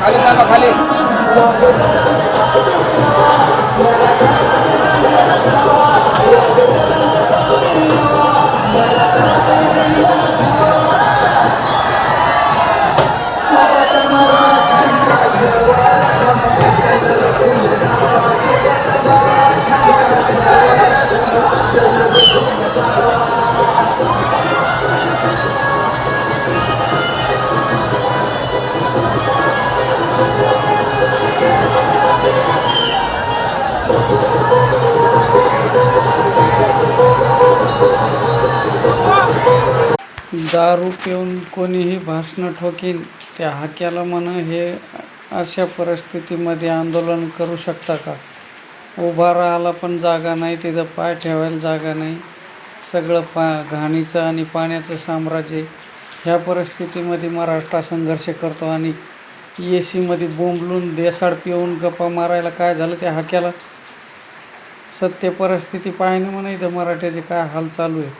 खाली दाबा खाली. दारू पिऊन कोणीही भाषणं ठोकीन त्या हाक्याला म्हण हे अशा परिस्थितीमध्ये आंदोलन करू शकता का? उभा राहायला पण जागा नाही तिथं पाय ठेवायला जागा नाही. सगळं पा घाणीचं आणि पाण्याचं साम्राज्य ह्या परिस्थितीमध्ये महाराष्ट्र संघर्ष करतो आणि ए सीमध्ये बोंबलून देसाड पिऊन गप्पा मारायला काय झालं त्या हाक्याला? सत्य परिस्थिती पाहिणे म्हणे इथं मराठ्याचे काय हाल चालू आहे?